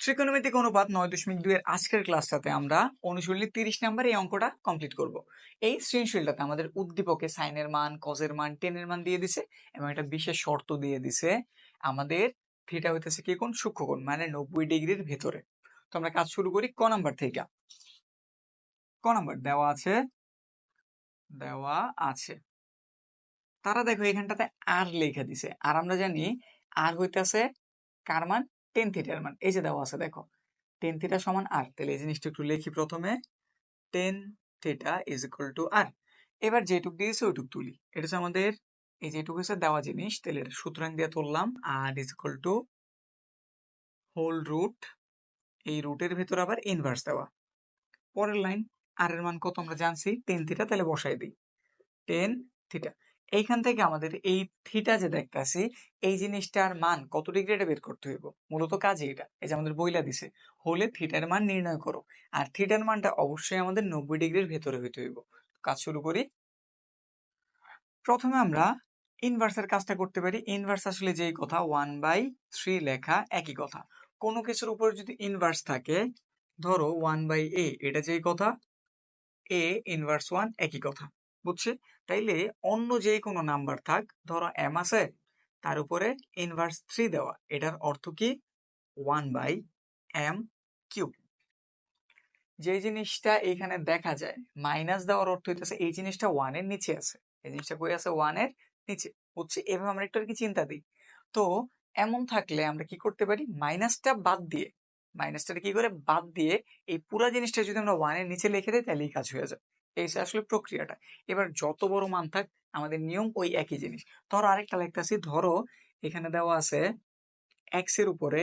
ত্রিকোণমিতিক অনুপাত নয় দশমিক দুই এর আজকের ক্লাসটাতে আমরা অনুশীলনী তিরিশ নাম্বার এই অঙ্কটা কমপ্লিট করব। এই সৃজনশীলটাতে আমাদের উদ্দীপকে সাইনের মান কজের মান টেনের মান দিয়ে দিছে এবং একটা বিশেষ শর্ত দিয়ে দিছে আমাদের থিটা হইতেছে কি কোণ? সূক্ষ্মকোণ মানে নব্বই ডিগ্রির ভেতরে। তো আমরা কাজ শুরু করি ক নাম্বার থেকে। ক নাম্বার, দেওয়া আছে দেওয়া আছে। তারা দেখো এখানটাতে আর লেখা দিছে। আর আমরা জানি আর হইতেছে কার মান? টেন থিটার মান, এই যে দেওয়া আছে, দেখো। টেন থিটা সমান আর তাহলে এই জিনিসটা একটু লিখি প্রথমে। Tan theta is equal to আর এবার যেটুক দিয়েছে, ওইটুক তুলি। এটা হচ্ছে আমাদের, এই যেটুকু হচ্ছে দেওয়া জিনিস, তাহলে সুতরাং দিয়ে তুললাম। আর is equal to whole root এই রুটের ভিতর আবার ইনভার্স দেওয়া। পরের লাইন আর এর মান কত আমরা জানছি? টেন থিটা, তাহলে বসাই দিই। Tan theta. এইখান থেকে আমাদের এই থিটা যে দেখতেছি, এই জিনিসটার মান কত ডিগ্রি এটা বের করতে হইব? মূলত কাজে এটা। এই যে আমাদের বইলা দিছে, হলে থিটার মান নির্ণয় করো। আর থিটার মানটা অবশ্যই আমাদের নব্বই ডিগ্রির ভেতরে হইতে হইব। কাজ শুরু করি। প্রথমে আমরা ইনভার্সের কাজটা করতে পারি। ইনভার্স আসলে যেই কথা ওয়ান বাই থ্রি লেখা একই কথা। কোনো কিছুর উপর যদি ইনভার্স থাকে, ধরো ওয়ান বাই এ এটা যেই কথা এ ইনভার্স ওয়ান একই কথা। বুঝছে? তাইলে অন্য যে কোনো নাম্বার থাক, ধরো এম আছে, তার উপরে ইনভার্স থ্রি দেওয়া, এটার অর্থ কি? ওয়ান বাই এম কিউব যে জিনিসটা এখানে দেখা যায় মাইনাস দেওয়ার অর্থ হইতেছে এই জিনিসটা ওয়ানের নিচে আছে, এই জিনিসটা কই আছে? ওয়ানের নিচে। বুঝছি? এভাবে আমরা একটু আর কি চিন্তা দিই। তো এমন থাকলে আমরা কি করতে পারি? মাইনাসটা বাদ দিয়ে মাইনাসটা কি করে? বাদ দিয়ে এই পুরো জিনিসটা যদি আমরা ওয়ানের নিচে লিখে দিই তাহলেই কাজ হয়ে যায়। এই আসলে প্রক্রিয়াটা। এবার যত বড় মান থাক, আমাদের নিয়ম ওই একই জিনিস। ধরো আরেকটা লিখতেছি, ধরো এখানে দেওয়া আছে এক্সের উপরে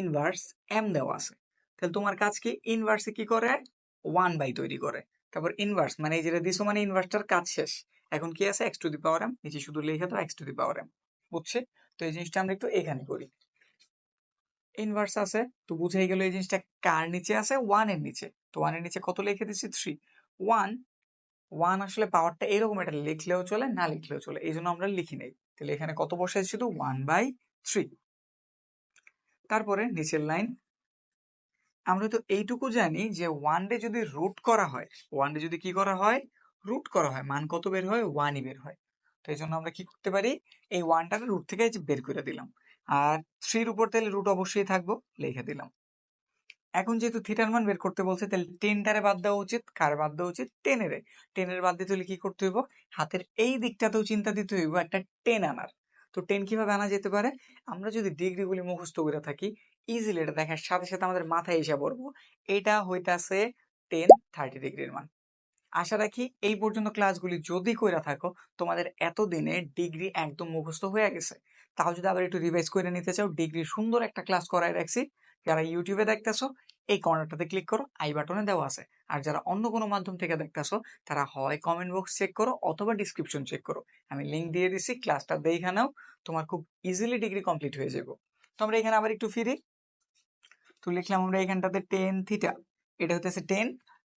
ইনভার্স এম দেওয়া আছে। তাহলে তোমার কাজ কি? ইনভার্সে কি করে? ওয়ান বাই তৈরি করে। তারপর ইনভার্স মানে এই যেটা দিছো মানে ইনভার্সটার কাজ শেষ। এখন কি আছে? X to the power m নিচে শুধু লিখে দাও x to the power m বুঝছে? তো এই জিনিসটা আমরা একটু এখানে করি। ইনভার্স আছে, তো বুঝে গেল এই জিনিসটা কার নিচে আছে? ওয়ানের নিচে। তো ওয়ানের নিচে কত লিখে দিচ্ছি থ্রি ওয়ান ওয়ান আসলে পাওয়ারটা এরকম এটা লিখলেও চলে, না লিখলেও চলে। এই জন্য আমরা লিখি নেই। তাহলে এখানে কত বসে শুধু? ওয়ান বাই থ্রি তারপরে নিচের লাইন আমরা তো এইটুকু জানি যে ওয়ান ডে যদি রুট করা হয় ওয়ান ডে যদি কি করা হয়? রুট করা হয়। মান কত বের হয়? ওয়ানই বের হয়। তো এই জন্য আমরা কি করতে পারি? এই ওয়ানটাকে রুট থেকে বের করে দিলাম। আর থ্রির উপর তাহলে রুট অবশ্যই থাকব, লিখে দিলাম। এখন যেহেতু থিটার মান বের করতে বলছে, তাহলে টেনটারে বাদ দেওয়া উচিত। কার বাদ দেওয়া উচিত? টেনের টেনের বাদ দিতে হলে কি করতে হইব? হাতের এই দিকটাতেও চিন্তা দিতে হইব, একটা টেন আনার। তো টেন কীভাবে আনা যেতে পারে? আমরা যদি ডিগ্রিগুলি মুখস্থ করে থাকি ইজিলি এটা দেখার সাথে সাথে আমাদের মাথায় এসে পড়ব, এটা হইতাছে টেন থার্টি ডিগ্রির মান। আশা রাখি এই পর্যন্ত ক্লাসগুলি যদি কইরা থাকো, তোমাদের এতদিনে ডিগ্রি একদম মুখস্থ হয়ে গেছে। তাও যদি আবার একটু রিভাইজ করে নিতে চাও ডিগ্রি সুন্দর একটা ক্লাস করায় রাখছি। যারা ইউটিউবে দেখতেছো, এই কর্নারটাতে ক্লিক করো আই বাটনে দেওয়া আছে। আর যারা অন্য কোনো মাধ্যম থেকে দেখতেছো, তারা হয় কমেন্ট বক্স চেক করো অথবা ডিসক্রিপশন চেক করো। আমি লিঙ্ক দিয়ে দিছি ক্লাসটা দেখে নাও, তোমার খুব ইজিলি ডিগ্রি কমপ্লিট হয়ে যাব। তো আমরা এখানে আবার একটু ফিরি। তো লিখলাম আমরা এখানটাতে টেন থিটা এটা হতেছে টেন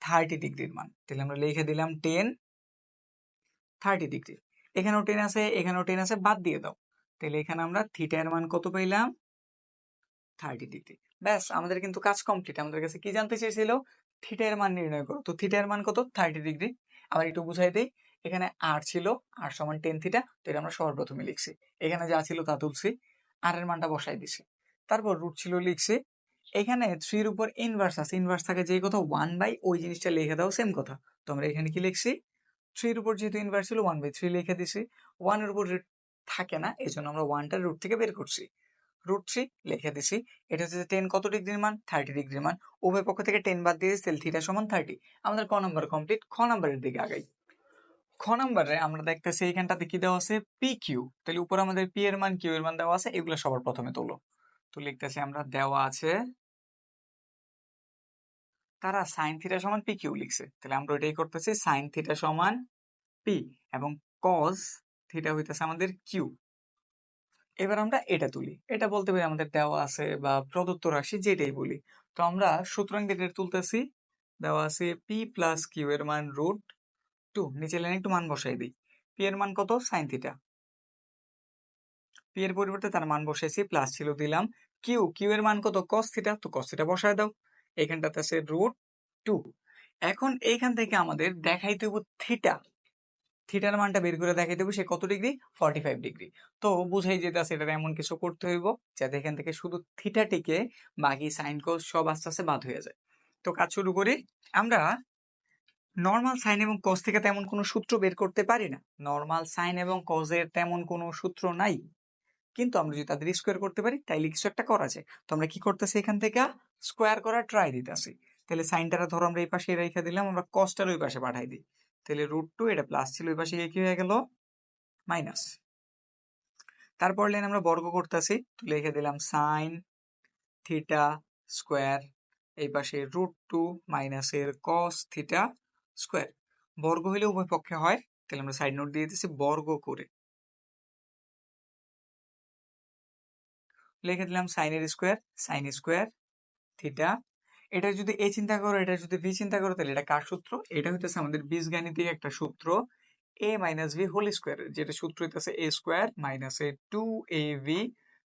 থার্টি ডিগ্রির মান। তাহলে আমরা লিখে দিলাম টেন থার্টি ডিগ্রি এখানেও টেন আছে, এখানেও টেন আছে, বাদ দিয়ে দাও। তাহলে এখানে আমরা থিটার মান কত পাইলাম? থার্টি ডিগ্রি ব্যাস, আমাদের কিন্তু কাজ কমপ্লিট আমাদের কাছে কি জানতে চেয়েছিল? থিটার মান নির্ণয় করো। তো থিটার মান কত? থার্টি ডিগ্রি আবার একটু বুঝাই দিই। এখানে আর ছিল আর সমান টেন থিটা তো এটা আমরা সর্বপ্রথমে লিখছি। এখানে যা ছিল তা তুলছি। আর এর মানটা বসাই দিছি। তারপর রুট ছিল লিখছি। এখানে থ্রির উপর ইনভার্স আছে। ইনভার্স থাকে যে কথা ওয়ান বাই ওই জিনিসটা লিখে দাও সেম কথা। তো আমরা এখানে কি লিখছি? থ্রির উপর যেহেতু ইনভার্স ছিল ওয়ান বাই থ্রি লিখে দিছি। ওয়ানের উপর রুট থাকে না এই জন্য আমরা ওয়ানটা রুট থেকে বের করছি। রুট থ্রি লিখে দিছি। এটা হচ্ছে টেন কত ডিগ্রির মান? থার্টি ডিগ্রির মান। উভয় পক্ষ থেকে টেন বাদ দিয়ে সেল থিটা সমান থার্টি আমাদের ক নাম্বার কমপ্লিট খ নাম্বারের দিকে আগাই। খ নাম্বারে আমরা দেখতেছি এইখানটাতে কি দেওয়া আছে? পি কিউ তাহলে উপর আমাদের পি এর মান কিউ এর মান দেওয়া আছে, এগুলো সবার প্রথমে তোলো। তো লিখতেছি আমরা দেওয়া আছে, তারা সাইন থিটা সমান পি কিউ লিখছে। তাহলে আমরা ওইটাই করতেছি সাইন থিটা সমান পি এবং কজ থিটা হইতেছে আমাদের কিউ এবার আমরা এটা তুলি। এটা বলতে পারি আমাদের দেওয়া আছে বা প্রদত্ত রাশি যেটাই বলি। তো আমরা সুতরাং এটা তুলতেছি, দেওয়া আছে পি প্লাস কিউ এর মান রুট টু নিচে লাইনে একটু মান বসাই দিই। পি এর মান কত? সাইন থিটা পি এর পরিবর্তে তার মান বসাইছি প্লাস ছিল দিলাম কিউ কিউ এর মান কত? কস থিটা তো কস থিটা বসায় দাও। এখানটাতে আছে রুট টু এখন এইখান থেকে আমাদের দেখাইতে হইব থিটা থিটার মানটা বের করে দেখাই দেবো, সে কত ডিগ্রি? Forty five degree. তো বুঝাই যেতেছে এটা এমন কিছু করতে হইব, যাতে এখান থেকে শুধু থিটাটিকে বাকি সাইন কোস সব আস্তে আস্তে বাদ হয়ে যায়। তো কাজ শুরু করি। আমরা নর্মাল সাইন এবং কস থেকে তেমন কোনো সূত্র বের করতে পারি না। নর্মাল সাইন এবং কজের তেমন কোনো সূত্র নাই। কিন্তু আমরা যদি তাদের স্কোয়ার করতে পারি, তাইলে কিছু একটা করা যায়। তো আমরা কি করতেছি এখান থেকে? স্কোয়ার করার ট্রাই দিতেছি। তাহলে সাইনটারা ধরো আমরা এই পাশে রেখে দিলাম, আমরা কসটার ওই পাশে পাঠাই দিই। তাহলে রুট টু এটা প্লাস ছিল ওই পাশে গিয়ে কি হয়ে গেল? মাইনাস তারপর লাইন আমরা বর্গ করতেছি, তো লিখে দিলাম সাইন থিটা স্কোয়ার এই পাশে রুট টু মাইনাসের কস থিটা স্কোয়ার বর্গ হইলে উভয় পক্ষে হয়, তাহলে আমরা সাইড নোট দিয়ে দিচ্ছি বর্গ করে। লিখে দিলাম সাইনের স্কোয়ার সাইন স্কোয়ার থিটা এটা যদি এ চিন্তা করো, এটা যদি ভি চিন্তা করো, তাহলে এটা কার সূত্র? এটা হইতেছে আমাদের বীজগাণিতিক একটা সূত্র a minus b whole square যেটা সূত্র হইতেছে a square minus a two a b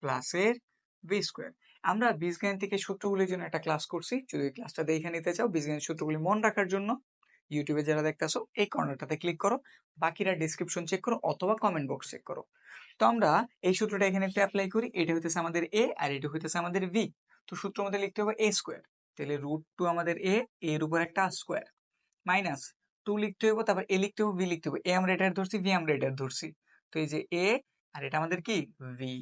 plus এর ভি স্কোয়ার আমরা বীজগাণিতিকের সূত্রগুলির জন্য একটা ক্লাস করছি। যদি ক্লাসটা দেখে নিতে চাও বীজগাণিত সূত্রগুলি মনে রাখার জন্য ইউটিউবে যারা দেখতেছো, এই কর্নারটাতে ক্লিক করো। বাকিরা ডিসক্রিপশন চেক করো অথবা কমেন্ট বক্স চেক করো। তো আমরা এই সূত্রটা এখানে একটা অ্যাপ্লাই করি। এটা হইতেছে আমাদের এ আর এটা হইতেছে আমাদের ভি তো সূত্র মধ্যে লিখতে হবে এ স্কোয়ার তাহলে রুট টু আমাদের এ এর উপর একটা স্কোয়ার মাইনাস টু লিখতে হবে তারপর এ লিখতে হবে ভি লিখতে হবে এ আমরা এটার ধরছি ভি আমরা এটার ধরছি, তো এই যে এ আর এটা আমাদের কি? ভি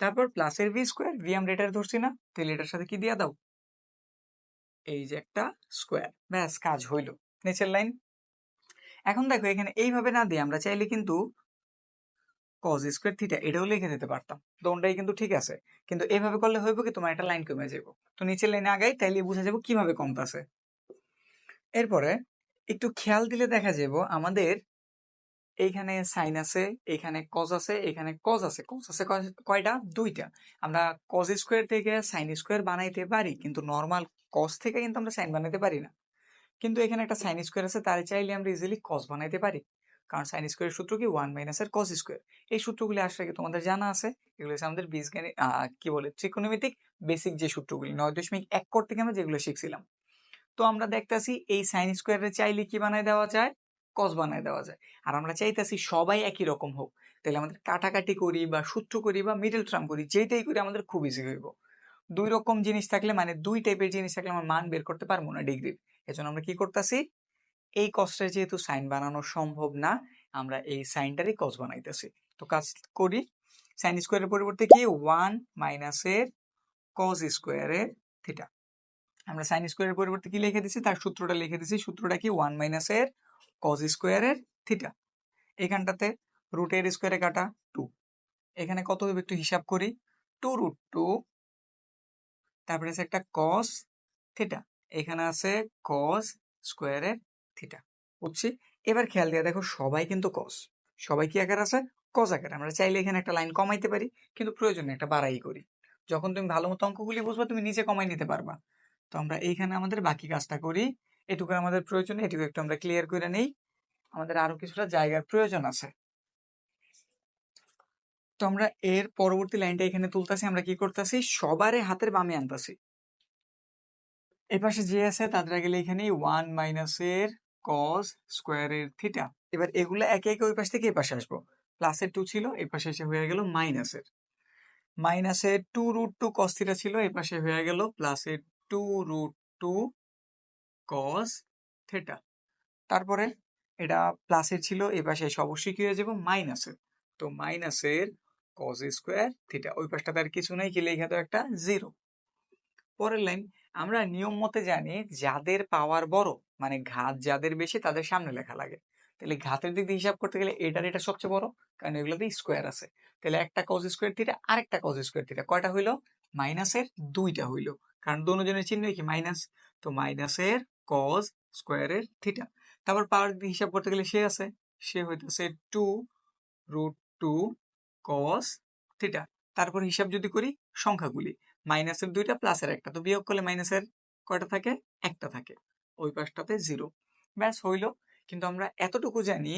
তারপর প্লাসের ভি স্কোয়ার ভি আমরা এটার ধরছি না, তাহলে এটার সাথে কি দিয়া দাও? এই যে একটা স্কোয়ার ব্যাস কাজ হইল, নিচের লাইন এখন দেখো এখানে এইভাবে না দিয়ে আমরা চাইলে কিন্তু কজ স্কোয়ার থিটা এটাও লিখে দিতে পারতাম। দোনটাই কিন্তু ঠিক আছে। কিন্তু এইভাবে করলে হইব কি তোমার একটা লাইন কমে যাব তো নিচের লাইনে আগাই, তাইলে বুঝা যাব কীভাবে কমতাছে। এরপরে একটু খেয়াল দিলে দেখা যাব আমাদের এইখানে সাইন আছে, এখানে কজ আছে, এখানে কজ আছে। কজ আছে কয়টা? দুইটা। আমরা কজ স্কোয়ার থেকে সাইন স্কোয়ার বানাইতে পারি, কিন্তু নর্মাল কজ থেকে কিন্তু আমরা সাইন বানাইতে পারি না। কিন্তু এখানে একটা সাইন স্কোয়ার আছে, তার চাইলে আমরা ইজিলি কজ বানাইতে পারি। কারণ সাইন স্কোয়ারের সূত্র কি? ওয়ান মাইনাসের কস স্কোয়ার এই সূত্রগুলি আসলে কি তোমাদের জানা আছে? এগুলো হচ্ছে আমাদের বীজগাণিত কি বলে ত্রিকোণমিতিক বেসিক যে সূত্রগুলি, নয় দশমিক এক কর থেকে আমরা যেগুলো শিখছিলাম। তো আমরা দেখতেছি এই সাইন স্কোয়ারের চাইলে কি বানায় দেওয়া যায়? কস বানায় দেওয়া যায়। আর আমরা চাইতেছি সবাই একই রকম হোক। তাহলে আমাদের কাটাকাটি করি বা সূত্র করি বা মিডল ট্রাম করি যেটাই করি আমাদের খুব ইজি হইব। দুই রকম জিনিস থাকলে মানে দুই টাইপের জিনিস থাকলে আমরা মান বের করতে পারব না ডিগ্রির এজন্য আমরা কি করতেছি? এই কস্টের যেহেতু সাইন বানানো সম্ভব না, আমরা এই সাইনটারই কস বানাইতেছি। তো কাজ করি সাইন স্কোয়ারের পরিবর্তে কি? ওয়ান মাইনাসের কস স্কোয়ারের থিটা আমরা সাইন স্কোয়ারের পরিবর্তে কি লিখে দিছি? তার সূত্রটা লিখে দিছি। সূত্রটা কি? ওয়ান মাইনাসের কস স্কোয়ারের থিটা এখানটাতে রুটের স্কোয়ারে কাটা টু এখানে কত হবে? একটু হিসাব করি। টু রুট টু তারপরে আছে একটা কস থিটা এখানে আছে কস স্কোয়ারের থিটা বুঝছি? এবার খেয়াল দিয়ে দেখো সবাই কিন্তু কস সবাই কি আকার আছে? কস আকার। আমরা চাইলে এখানে একটা লাইন কমাইতে পারি, কিন্তু প্রয়োজনে একটা বাড়াই করি। যখন তুমি ভালো মতো অঙ্কগুলি বুঝবা, তুমি নিজে কমাই নিতে পারবা। তো আমরা এইখানে আমাদের বাকি কাজটা করি। এটুকু আমাদের প্রয়োজন, এটুকু একটু আমরা ক্লিয়ার করে নেই। আমাদের আরও কিছুটা জায়গার প্রয়োজন আছে। তো আমরা এর পরবর্তী লাইনটা এখানে তুলতেছি, আমরা কি করতেছি? সবারে হাতের বামে আনতেছি। এই পাশে যে আছে, তাদের আগে এখানে ওয়ান মাইনাসের কস স্কোয়ারের থিটা এবার এগুলো একে একে ওই পাশ থেকে এই পাশে আসব। প্লাসের টু ছিল, এই পাশে এসে হয়ে গেল মাইনাসের মাইনাসের two root two cos theta ছিল, এই পাশে হয়ে গেল প্লাসের two root two cos theta তারপরে এটা প্লাসের ছিল, এই পাশে এসে অবশ্যই কি হয়ে যাব? মাইনাসের তো মাইনাসের কস স্কোয়ার থিটা ওই পাশটাতে আর কিছু নেই, কি লেখা তো একটা জিরো পরের লাইন আমরা নিয়ম মতে জানি যাদের পাওয়ার বড় মানে ঘাত যাদের বেশি তাদের সামনে লেখা লাগে। তাহলে ঘাতের দিক দিয়ে হিসাব করতে গেলে এটার এটা সবচেয়ে বড়, কারণ এগুলোতে স্কোয়ার আছে। তাহলে একটা কজ স্কোয়ার থিটা আরেকটা কজ স্কোয়ার থিটা কয়টা হইল? মাইনাসের দুইটা হইল। কারণ দুজনের চিহ্ন কি? মাইনাস তো মাইনাসের কজ স্কোয়ারের থিটা তারপর পাওয়ার দিয়ে হিসাব করতে গেলে সে আছে। সে হইতেছে two root two cos theta তারপর হিসাব যদি করি সংখ্যাগুলি। মাইনাসের দুইটা প্লাসের একটা। তো বিয়োগ করলে মাইনাসের কয়টা থাকে? একটা থাকে। ওই পাশটাতে জিরো। ব্যাস, হইল। কিন্তু আমরা এতটুকু জানি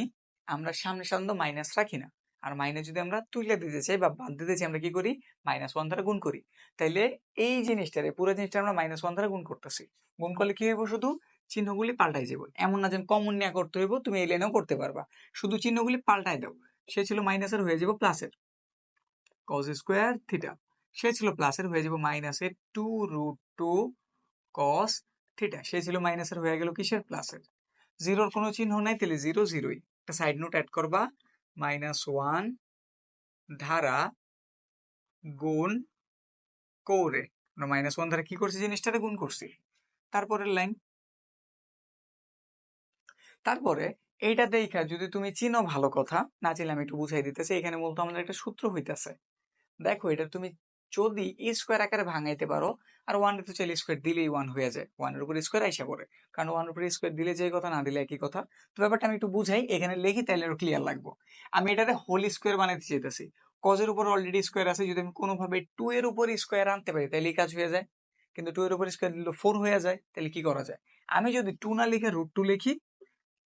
আমরা সামনে সাধারণত মাইনাস রাখি না। আর মাইনাস যদি আমরা তুলে দিতে চাই বা বাদ দিতে চাই, আমরা কি করি? মাইনাস ওয়ান দ্বারা গুণ করি। তাইলে এই জিনিসটারে পুরো জিনিসটা আমরা মাইনাস ওয়ান দ্বারা গুণ করতেছি। গুণ করলে কি হইব শুধু? চিহ্নগুলি পাল্টাই যাব এমন না যেন কমন নেওয়া করতে হইব, তুমি এই লাইনেও করতে পারবা। শুধু চিহ্নগুলি পাল্টাই দাও। সে ছিল মাইনাসের হয়ে যাব প্লাসের। কজ স্কোয়ার থিটা সে ছিল প্লাসের হয়ে যাব মাইনাসের two root two cos theta সে ছিল মাইনাসের হয়ে গেল কিসের? প্লাসের জিরোর কোনো চিহ্ন নাই, তাহলে জিরো জিরোই একটা সাইড নোট অ্যাড করবা মাইনাস ওয়ান ধারা গুণ করে মাইনাস ওয়ান ধারা কি করছি? জিনিসটারে গুণ করছি। তারপরের লাইন তারপরে এইটা দেখা, যদি তুমি চিনো ভালো কথা, না চিনলে আমি একটু বুঝাই দিতেছি। এখানে মূলত আমাদের একটা সূত্র হইতেছে। দেখো, এটা তুমি যদি স্কোয়ার আকারে ভাঙাইতে পারো, আর ওয়ান তো চাইলে স্কোয়ার দিলেই ওয়ান হয়ে যায়। ওয়ানের উপর স্কোয়ার আইসা পড়ে। কারণ ওয়ান উপর স্কোয়ার দিলে যে কথা, না দিলে একই কথা। তো ব্যাপারটা আমি একটু বুঝাই, এখানে লিখি তাহলে আরও ক্লিয়ার লাগবো। আমি এটাতে হোল স্কোয়ার বানাইতে চাইতেছি। কজের উপর অলরেডি স্কোয়ার আছে, যদি আমি কোনোভাবে টু এর উপর স্কোয়ার আনতে পারি তাহলে কাজ হয়ে যায়। কিন্তু টু এর উপর স্কোয়ার দিলে ফোর হয়ে যায় তাহলে কি করা যায়? আমি যদি টু না লিখে রুট টু লিখি,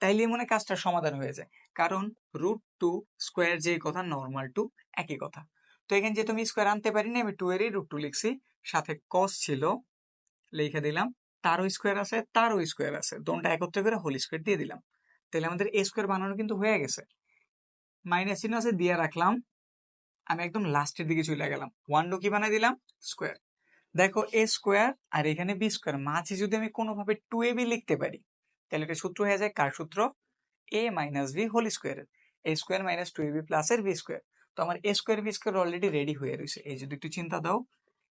তাইলে মনে কাজটার সমাধান হয়ে যায়। কারণ রুট টু স্কোয়ার যে কথা নর্মাল টু একই কথা। তো এখানে যেহেতু আমি স্কোয়ার আনতে পারিনি, আমি টু এরই রুট টু লিখছি, সাথে কস ছিল, লিখে দিলাম, তারও স্কোয়ার আছে, তারও স্কোয়ার আছে, দোনটা একত্রে করে হোল স্কোয়ার দিয়ে দিলাম। তাহলে আমাদের এ স্কোয়ার বানানো কিন্তু হয়ে গেছে। মাইনাস চিহ্ন আছে, দিয়ে রাখলাম, আমি একদম লাস্টের দিকে চলে গেলাম ওয়ান ডু কি বানাই দিলাম? স্কোয়ার দেখো এ স্কোয়ার আর এখানে বি স্কোয়ার মাঝে যদি আমি কোনোভাবে টু এ বি লিখতে পারি, তাহলে এটা সূত্র হয়ে যায় কার সূত্র? এ মাইনাস বি হোল স্কোয়ারের a square minus two a b plus এর বি স্কোয়ার তো আমার a square b square already ready হয়ে রয়েছে এই যদি একটু চিন্তা দাও।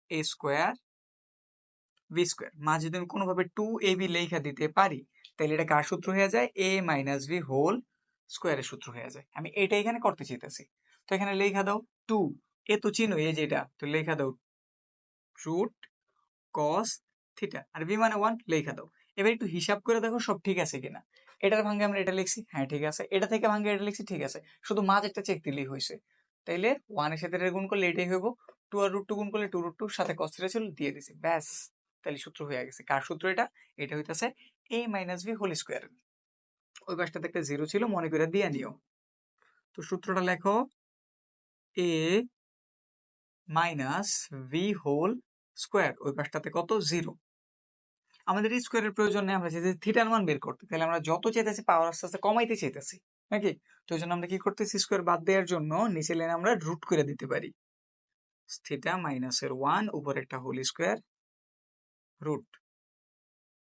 এ স্কোয়ার বি স্কোয়ার মা যদি আমি কোনোভাবে টু এ বি লেখা দিতে পারি, তাহলে এটা কার সূত্র হয়ে যায়? এ মাইনাস বি হোল স্কোয়ারের সূত্র হয়ে যায়। আমি এটা এখানে করতে চাইতেছি। তো এখানে লেখা দাও টু এ তো চিনো এ যেটা তো লেখা দাও রুট কস থিটা আর বি মানে ওয়ান লেখা দাও। এবার একটু হিসাব করে দেখো সব ঠিক আছে কিনা। এটার ভাঙ্গে আমরা এটা লিখছি। হ্যাঁ ঠিক আছে। এটা থেকে ভাঙ্গে এটা লিখছি, ঠিক আছে। শুধু মাঝ একটা চেক দিলেই হয়েছে। তাইলে ওয়ানের সাথে এটা গুণ করলে এটাই হইব। টু আর রুট টু গুণ করলে টু রুট টু সাথে কস থিটা ছিল দিয়ে দিছি। ব্যাস তাহলে সূত্র হয়ে গেছে। কার সূত্র এটা? এটা হইতেছে a minus b whole square ওই পাশটাতে একটা জিরো ছিল, মনে করে দিয়ে নিও। তো সূত্রটা লেখো a minus b whole square ওই পাশটাতে কত? জিরো আমাদের স্কোয়ারের প্রয়োজন নেই, আমরা চাইতেছি থিটার মান বের করতে। তাহলে আমরা যত চাইতেছি পাওয়ার আস্তে আস্তে কমাইতে চাইতেছি। নাকি? তো ওই জন্য আমরা কি করতেছি? স্কোয়ার বাদ দেওয়ার জন্য নিচে লাইনে আমরা রুট করে দিতে পারি। থিটা মাইনাসের ওয়ান উপর একটা হোল স্কোয়ার রুট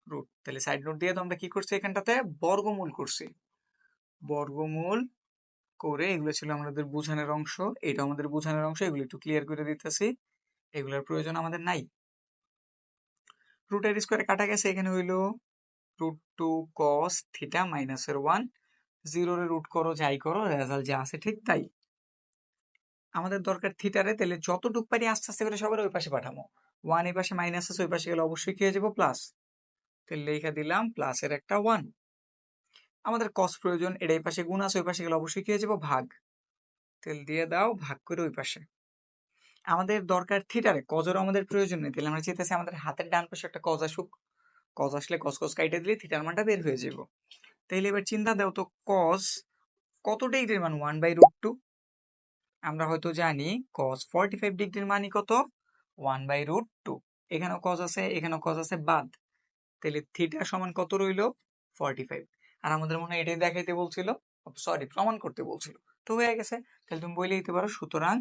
রুট তাহলে সাইড নোট দিয়ে তো আমরা কি করছি এখানটাতে? বর্গমূল করছি। বর্গমূল করে এগুলো ছিল আমাদের বোঝানোর অংশ। এটা আমাদের বোঝানোর অংশ। এগুলো একটু ক্লিয়ার করে দিতেছি। এগুলোর প্রয়োজন আমাদের নাই। রুটের স্কোয়ারে কাটা গেছে। এখানে হইল রুট টু কস থিটা মাইনাসের ওয়ান জিরোরে রুট করো, যাই করো রেজাল্ট যা আছে ঠিক তাই। আমাদের দরকার থিটারে তাহলে যতটুক পারি আস্তে আস্তে করে সবার ওই পাশে পাঠামো ওয়ান এই পাশে মাইনাস আছে, ওই পাশে গেলে অবশ্যই কি হয়ে যাব? প্লাস তাহলে লেখা দিলাম প্লাসের একটা ওয়ান আমাদের কস প্রয়োজন এটা এই পাশে গুণ আছে, ওই পাশে গেলে অবশ্যই কি হয়ে যাব? ভাগ। তেল দিয়ে দাও, ভাগ করে ওই পাশে। আমাদের দরকার থিটারে কজরও আমাদের প্রয়োজন নেই, তাহলে আমরা চেতেছি আমাদের হাতের ডান পাশে একটা কজ আসুক। কজ আসলে কস কস কাইটে দিলে থিটার মানটা বের হয়ে যাব। তাইলে এবার চিন্তা দাও তো কস কত ডিগ্রির মান ওয়ান বাই রুট টু আমরা হয়তো জানি কস ফর্টি ফাইভ ডিগ্রির মানই কত? ওয়ান বাই রুট টু এখানেও কজ আছে, এখানেও কজ আছে, বাদ। তাহলে থিটা সমান কত রইল? ফর্টি ফাইভ আর আমাদের মনে হয় এটাই দেখাইতে বলছিল সরি প্রমাণ করতে বলছিল। তো হয়ে গেছে। তাহলে তুমি বলে দিতে পারো, সুতরাং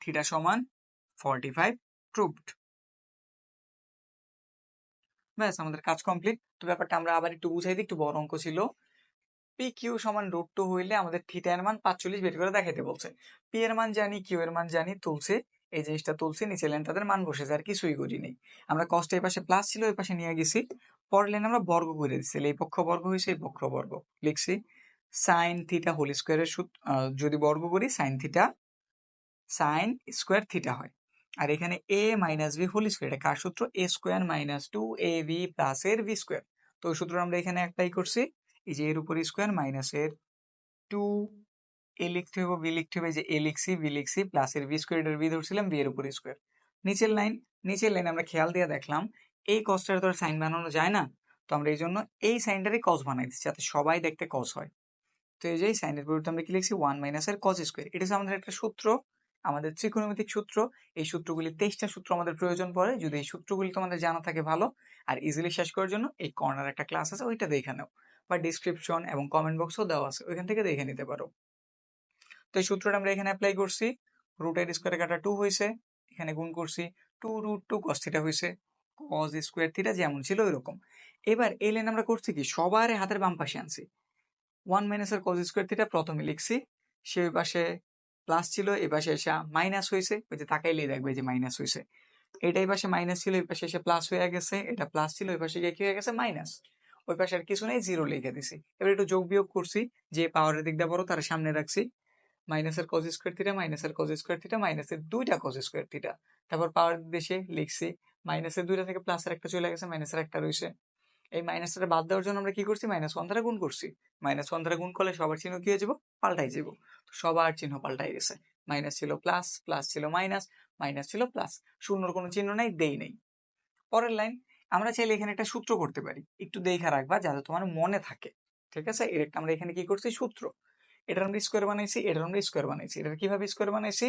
থিটা সমান ফর্টি ফাইভ প্রুভড ব্যাস, আমাদের কাজ কমপ্লিট তো ব্যাপারটা আমরা আবার একটু বুঝাই দিই, একটু বড় অঙ্ক ছিল। পি কিউ সমান রুট টু হইলে আমাদের থিটা এর মান পাঁচচল্লিশ বের করে দেখাইতে বলছে। পি এর মান জানি কিউ এর মান জানি, তুলছে। এই জিনিসটা তুলছে নিচে লাইন তাদের মান বসেছে আর কিছুই করি নেই। আমরা কষ্ট এই পাশে প্লাস ছিল, ওই পাশে নিয়ে গেছি। পরের লেন আমরা বর্গ করে দিচ্ছি এই পক্ষ বর্গ হয়েছে, এই পক্ষ বর্গ। লিখছি সাইন থিটা হোল স্কোয়ারের যদি বর্গ করি sine theta sine square theta হয়। আর এখানে A minus B whole square এটা কার সূত্র? A square minus two A B plus এর বি স্কোয়ার তো ওই সূত্র আমরা এখানে অ্যাপ্লাই করছি। এই যে এর উপর স্কোয়ার মাইনাস এর টু এ লিখতে হবে বি লিখতে হবে যে এ লিখছি বি লিখছি প্লাস এর বি স্কোয়ার এর বি ধরছিলাম বি এর উপর স্কোয়ার নিচের লাইন নিচের লাইন আমরা খেয়াল দিয়ে দেখলাম, এই কসটার তো সাইন বানানো যায় না। তো আমরা এই জন্য এই সাইনটারই কস বানাই দিচ্ছি, যাতে সবাই দেখতে কস হয়। তো এই যে সাইনের পরিবর্তে আমরা কি লিখছি? ওয়ান মাইনাস এর কজ স্কোয়ার এটা হচ্ছে আমাদের একটা সূত্র। আমাদের ত্রিকোণমিতিক সূত্র, এই সূত্রগুলি তেইশটা সূত্র আমাদের প্রয়োজন পড়ে। যদি এই সূত্রগুলি তোমাদের জানা থাকে ভালো আর ইজিলি শেষ করার জন্য, এই কর্নার একটা ক্লাস আছে, ওইটা দেখে নাও। বা ডিসক্রিপশন এবং কমেন্ট বক্সও দেওয়া আছে, ওইখান থেকে দেখে নিতে পারো। তো এই সূত্রটা আমরা এখানে অ্যাপ্লাই করছি। রুট এর স্কোয়ারে কাটা টু হয়েছে, এখানে গুণ করছি two root two cos theta হয়েছে। কজ স্কোয়ার থিটা যেমন ছিল ওইরকম। এবার এই লাইন আমরা করছি কি, সবার হাতের বাম পাশে আনছি। ওয়ান মাইনাসের কজ স্কোয়ার থিটা প্রথমে লিখছি, সেই পাশে প্লাস ছিল, এই পাশে এসে মাইনাস হয়েছে। ওই যে তাকাইলেই দেখবে যে মাইনাস হয়েছে। এটা এই পাশে মাইনাস ছিল, এই পাশে এসে প্লাস হয়ে গেছে। এটা প্লাস ছিল ওই পাশে গিয়ে কি হয়ে গেছে? মাইনাস। ওই পাশে আর কিছু নেই, জিরো লিখে দিছি। এবার একটু যোগ বিয়োগ করছি, যে পাওয়ারের দিক দিয়ে বড়, তার সামনে রাখছি। মাইনাসের কজ স্কোয়ার থিটা মাইনাসের কজ স্কোয়ার থিটা মাইনাসের দুইটা কজ স্কোয়ার থিটা তারপর পাওয়ার দেশে লিখছি, মাইনাসের দুইটা থেকে প্লাসের একটা চলে গেছে, মাইনাসের একটা রয়েছে। এই মাইনাসটা বাদ দেওয়ার জন্য আমরা কি করছি? মাইনাস ওয়ান দ্বারা গুণ করছি। মাইনাস ওয়ান দ্বারা গুণ করলে সবার চিহ্ন কি হয়ে যাব? পাল্টাই যাব। সবার চিহ্ন পাল্টাই গেছে। মাইনাস ছিল প্লাস প্লাস ছিল মাইনাস মাইনাস ছিল প্লাস শূন্যর কোনো চিহ্ন নাই, দেই নেই। পরের লাইন আমরা চাইলে এখানে একটা সূত্র করতে পারি। একটু দেখা রাখবা যাতে তোমার মনে থাকে। ঠিক আছে? এর একটা আমরা এখানে কি করছি? সূত্র। এটার আমরা স্কোয়ার বানাইছি, এটার আমরা স্কোয়ার বানাইছি। এটার কীভাবে স্কোয়ার বানাইছি?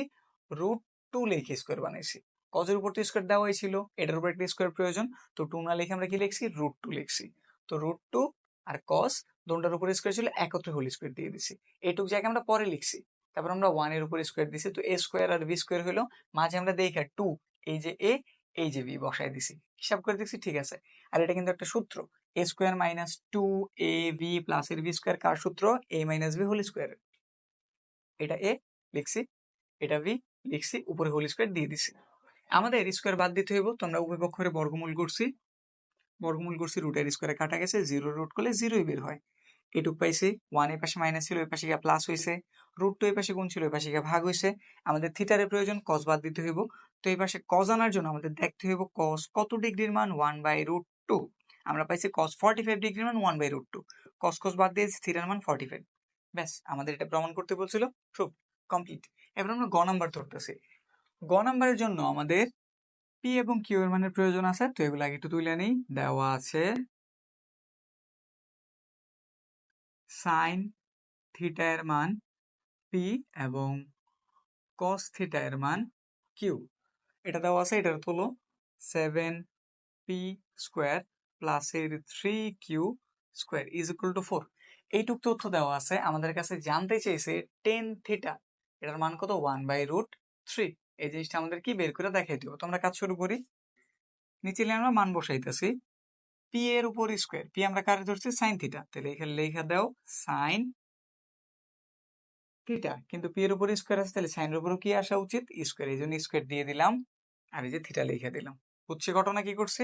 রুট টু লিখে স্কোয়ার বানাইছি। কজের উপর তো স্কোয়ার দেওয়া হয়েছিল এটার উপর একটা স্কোয়ার প্রয়োজন। তো টু না লিখে আমরা কি লিখছি? রুট টু লিখছি। তো রুট টু আর কস দুটার উপর স্কোয়ার ছিল, একত্রে হোল স্কোয়ার দিয়ে দিছি। এইটুক জায়গায় আমরা পরে লিখছি। তারপর আমরা ওয়ানের উপর স্কোয়ার দিছি। তো এ স্কোয়ার আর বি স্কোয়ার হলো, মাঝে আমরা দেখি টু এই যে এ এই যে বি বসাই দিছি। হিসাব করে দেখছি, ঠিক আছে। আর এটা কিন্তু একটা সূত্র। A square minus two A B plus এর বি স্কোয়ার কার সূত্র? A minus B whole square এটা এ লিখছি। এটা বি লিখছি। উপরে হোল স্কোয়ার দিয়ে দিছি। আমাদের স্কোয়ার বাদ দিতে হইব তো আমরা উভয় বর্গমূল করছি। বর্গমূল করছি রুটের স্কোয়ারে কাটা গেছে জিরো রুট করলে জিরোই বের হয়। এটুক পাইছি ওয়ানের পাশে মাইনাস ছিল, ওই পাশে গিয়ে প্লাস হয়েছে রুট টু এই পাশে গুণ ছিল, ওই পাশে গিয়ে ভাগ হয়েছে আমাদের থিটারের প্রয়োজন কস বাদ দিতে হইব। তো এই পাশে কজ আনার জন্য আমাদের দেখতে হইব কস কত ডিগ্রির মান ওয়ান বাই রুট টু আমরা পাইছি কস ফর্টি ফাইভ ডিগ্রির মান one by root two cos cos বাদ দিয়েছি থিটার মান ফর্টি ফাইভ ব্যাস, আমাদের এটা প্রমাণ করতে বলছিল। প্রুফ কমপ্লিট এবার আমরা গ নাম্বার ধরতেছি। গ নাম্বারের জন্য আমাদের পি এবং কিউ এর মানের প্রয়োজন আছে, তো এগুলো আগে একটু তুলে নিই। দেওয়া আছে সাইন থিটা এর মান পি এবং কস থিটা এর মান কিউ এটা দেওয়া আছে, এটার তোলো সেভেন পি স্কোয়ার প্লাস এর three Q square is equal to four এইটুক তথ্য দেওয়া আছে, আমাদের কাছে জানতে চেয়েছে টেন থিটা এটার মান কত? ওয়ান বাই রুট থ্রি এই জিনিসটা আমাদের কি বের করে দেখাই দিব। তো আমরা কাজ শুরু করি। নিচে আমরা মান বসাইতেছি। পি এর উপর স্কোয়ার পি আমরা কারে ধরছি? সাইন থিটা তাহলে এখানে লেখা দাও সাইন থিটা কিন্তু পি এর উপর স্কোয়ার আছে, তাহলে সাইনের উপরও কি আসা উচিত? স্কোয়ার এই জন্য স্কোয়ার দিয়ে দিলাম। আর এই যে থিটা লিখে দিলাম। হচ্ছে ঘটনা কি করছে?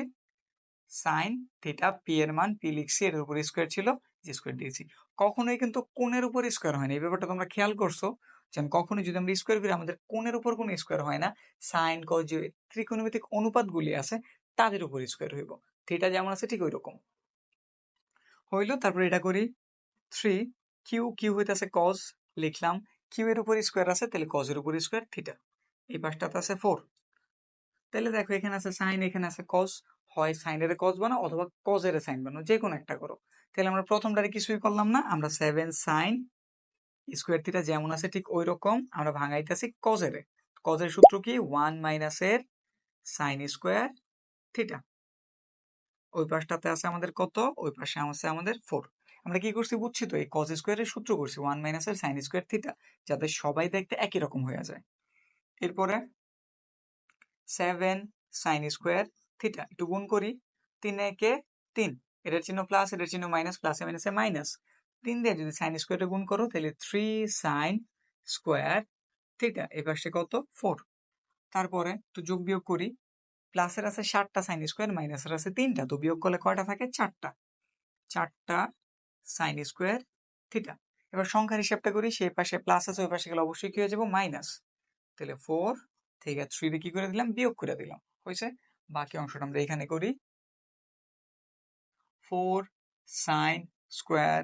সাইন থিটা পি এর মান পি লিখছি, এর উপর স্কোয়ার ছিল স্কোয়ার দিয়েছি। কখনোই কিন্তু কোণের উপর স্কোয়ার হয় না এই ব্যাপারটা তোমরা খেয়াল করছ। যেন কখনোই যদি আমরা স্কোয়ার করি আমাদের কোণের উপর কোনো স্কোয়ার হয় না সাইন কজ যে ত্রিকোণমিতিক অনুপাতগুলি আছে, তাদের উপর স্কোয়ার হইব। থিটা যেমন আছে, ঠিক ওই রকম হইল, তারপর এটা করি থ্রি কিউ কিউ হইতেছে কজ লিখলাম কিউ এর উপর স্কোয়ার আছে, তাহলে কজের উপর স্কোয়ার থিটা এই পাশটাতে আছে ফোর তাহলে দেখো, এখানে আছে সাইন এখানে আছে কজ হয় সাইনের কজ বানাও, অথবা কজের সাইন বানাও যে কোনো একটা করো। তাহলে আমরা প্রথমটারে কিছুই করলাম না, আমরা সেভেন সাইন স্কোয়ার থিটা যেমন আছে ঠিক ওই রকম আমরা ভাঙাইতেছি কজের কজের সূত্র কি? ওয়ান মাইনাসের সাইন স্কোয়ার থিটা ওই পাশটাতে আছে আমাদের কত? ওই পাশে আছে আমাদের ফোর আমরা কি করছি বুঝছি তো? এই কজ স্কোয়ারের সূত্র করছি ওয়ান মাইনাসের সাইন স্কোয়ার থিটা যাতে সবাই দেখতে একই রকম হয়ে যায়। এরপরে সেভেন সাইন স্কোয়ার থিটা একটু গুণ করি। তিন একে তিন, এটার চিহ্ন প্লাস এটার চিহ্ন মাইনাস প্লাসে মাইনাসে মাইনাস তিন দিয়ে যদি সাইন স্কোয়ারটা গুণ করো, তাহলে থ্রি সাইন স্কোয়ার থিটা এই পাশে কত? ফোর তারপরে একটু যোগ বিয়োগ করি প্লাসের আছে ষাটটা সাইন স্কোয়ার মাইনাসের আছে তিনটা, তো বিয়োগ করলে কয়টা থাকে? চারটা। চারটা সাইন স্কোয়ার থিটা এবার সংখ্যার হিসাবটা করি সেই পাশে প্লাস আছে, ওই পাশে গেলে অবশ্যই কি হয়ে যাব? মাইনাস তাহলে ফোর থেকে থ্রি কি করে দিলাম? বিয়োগ করে দিলাম। হয়েছে? বাকি অংশটা আমরা এখানে করি। Four sine square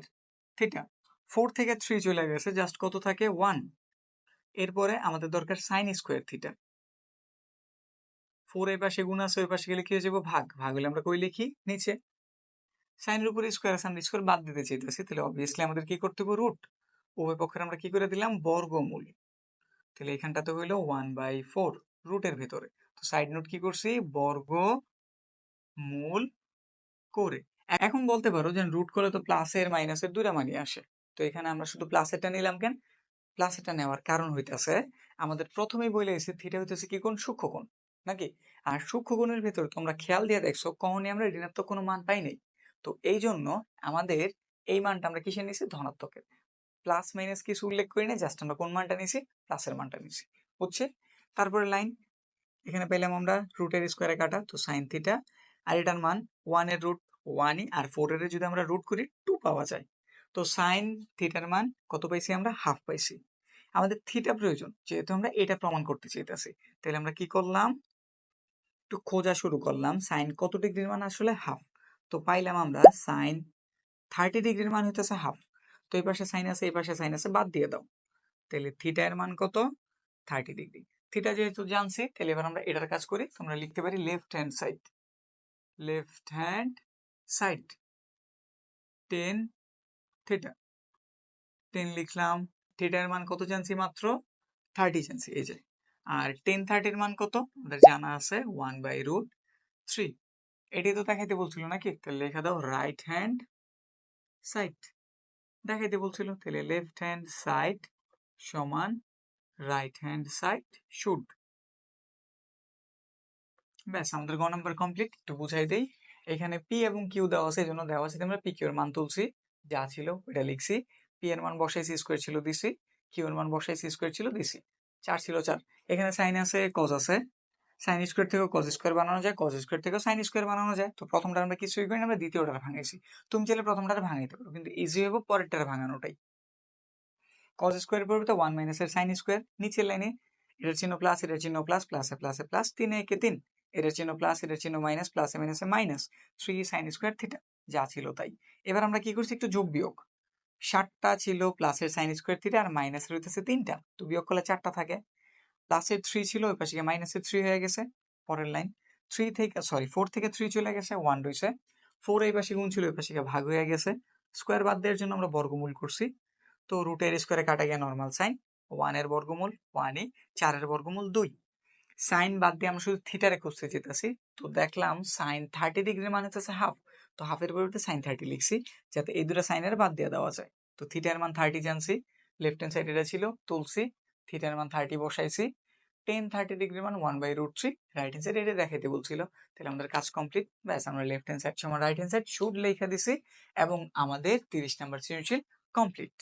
theta four থেকে থ্রি চলে গেছে জাস্ট কত থাকে? ওয়ান এরপরে আমাদের দরকার সাইন স্কোয়ার থিটা ফোর এই পাশে গুণ আছে, ওই পাশে গেলে কি হয়ে যাব? ভাগ। ভাগ হলে আমরা কই লিখি? নিচে। সাইনের উপরে স্কোয়ার আছে স্কোয়ার বাদ দিতে চাইতেছি, তাহলে অবভিয়াসলি আমাদের কি করতে হবে? রুট উভয় পক্ষের আমরা কি করে দিলাম? বর্গমূল। তাহলে এখানটাতে হইল ওয়ান বাই ফোর রুটের ভিতরে। তো সাইড নোট কি করছি? বর্গ মূল করে। এখন বলতে পারো যে রুট করলে তো প্লাসের মাইনাসের দুটা মানই আসে। তো এখানে আমরা শুধু প্লাসেরটা নিলাম কেন? প্লাসেরটা নেওয়ার কারণ হইতেছে আমাদের প্রথমেই বলে এসে থিটা হইতেছে কি কোণ? সূক্ষ্মকোণ নাকি? আর সূক্ষ্মকোণের ভেতরে তোমরা খেয়াল দিয়ে দেখছ কখনই আমরা ঋণাত্মক কোনো মান পাই নাই। তো এই জন্য আমাদের এই মানটা আমরা কিসে নিছি ধনাত্মকের। প্লাস মাইনাস কিছু উল্লেখ করি না জাস্ট আমরা কোন মানটা নিছি? প্লাসের মানটা নিছি। বুঝছে? তারপরে লাইন এখানে পেলাম আমরা রুটের স্কোয়ারে কাটা, তো সাইন থিটা আর এটার মান ওয়ানের রুট ওয়ানই আর ফোরের যদি আমরা রুট করি টু পাওয়া যায়। তো সাইন থিটার মান কত পাইছি আমরা? হাফ পাইছি। আমাদের থিটা প্রয়োজন, যেহেতু আমরা এটা প্রমাণ করতে চাইতেছি। তাহলে আমরা কি করলাম? একটু খোঁজা শুরু করলাম। সাইন কত ডিগ্রির মান? আসলে হাফ তো পাইলাম আমরা সাইন থার্টি ডিগ্রির মান হইতেছে হাফ তো এই পাশে সাইন আছে, এই পাশে সাইন আছে, বাদ দিয়ে দাও। তাহলে থিটা এর মান কত? Thirty degree. থিটা যেহেতু জানছি তাহলে এবার আমরা এটার কাজ করি। তোমরা লিখতে পারি left hand side left hand side tan theta tan লিখলাম থিটার মান কত জানছি মাত্র? থার্টি জানছি, এই যে। আর টেন থার্টির মান কত? আমাদের জানা আছে ওয়ান বাই রুট থ্রি এটি তো দেখাইতে বলছিল নাকি? তাহলে লেখা দাও রাইট হ্যান্ড সাইড দেখাইতে বলছিল, তাহলে লেফট হ্যান্ড সাইড সমান রাইট হ্যান্ড সাইড শুড ব্যাস, আমাদের গ নাম্বার কমপ্লিট একটু বুঝাই দেই। এখানে পি এবং কিউ দেওয়া আছে এই জন্য দেওয়া আছে আমরা পি কিউ এর মান তুলছি। যা ছিল ওইটা লিখছি। পি এর মান বসাইছি স্কোয়ার ছিল দিছি কিউ এর মান বসাইছি স্কোয়ার ছিল দিছি চার ছিল চার। এখানে সাইন আছে কজ আছে। সাইন স্কোয়ার থেকেও কজ স্কোয়ার বানানো যায় কজ স্কোয়ার থেকেও সাইন স্কোয়ার বানানো যায়। তো প্রথমটা আমরা কিছুই করি আমরা দ্বিতীয়টা ভাঙাইছি তুমি চাইলে প্রথমটা ভাঙাইতে পারো, কিন্তু ইজি হবে পরেরটা ভাঙানোটাই। কজ স্কোয়ারের পরিবর্তে ওয়ান মাইনাসের সাইন স্কোয়ার নিচের লাইনে এটার চিহ্ন প্লাস এটার চিহ্ন প্লাস প্লাসে প্লাসে প্লাস তিনে একে তিন। এটার চিহ্ন প্লাস এটার চিহ্ন মাইনাস প্লাসে মাইনাসে minus three sine square theta যা ছিল তাই। এবার আমরা কি করছি? একটু যোগ বিয়োগ। ষাটটা ছিল প্লাসের সাইন স্কোয়ার থিটা আর মাইনাসের হইতেছে তিনটা তো বিয়োগ করলে চারটা থাকে। প্লাসের থ্রি ছিল, ওই পাশে মাইনাসের থ্রি হয়ে গেছে, পরের লাইন থ্রি থেকে সরি ফোর থেকে থ্রি চলে গেছে ওয়ান রয়েছে। ফোর এই পাশে গুণ ছিল, ওই পাশে ভাগ হয়ে গেছে। স্কোয়ার বাদ দেওয়ার জন্য আমরা বর্গমূল করছি। তো রুটের স্কোয়ারে কাটা গিয়ে নর্মাল সাইন ওয়ানের বর্গমূল ওয়ানই চারের বর্গমূল দুই। সাইন বাদ দিয়ে আমরা শুধু থিটারে খুঁজতে যেতেছি। তো দেখলাম সাইন থার্টি ডিগ্রি মানে হচ্ছে হাফ। তো হাফের পরিবর্তে সাইন থার্টি লিখছি যাতে এই দুটো সাইনের বাদ দিয়ে দেওয়া যায়। তো থিটার মান থার্টি জানছি, লেফট হ্যান্ড সাইড এটা ছিল, তুলছি, থিটার মান থার্টি বসাইছি। টেন থার্টি ডিগ্রি মান one by root three, right hand side এটা দেখাইতে বলছিল। তাহলে আমাদের কাজ কমপ্লিট। ব্যাস আমরা লেফট হ্যান্ড সাইড সময় রাইট হ্যান্ড সাইড শুড লেখা দিছি এবং আমাদের তিরিশ নাম্বার সৃজনশীল কমপ্লিট।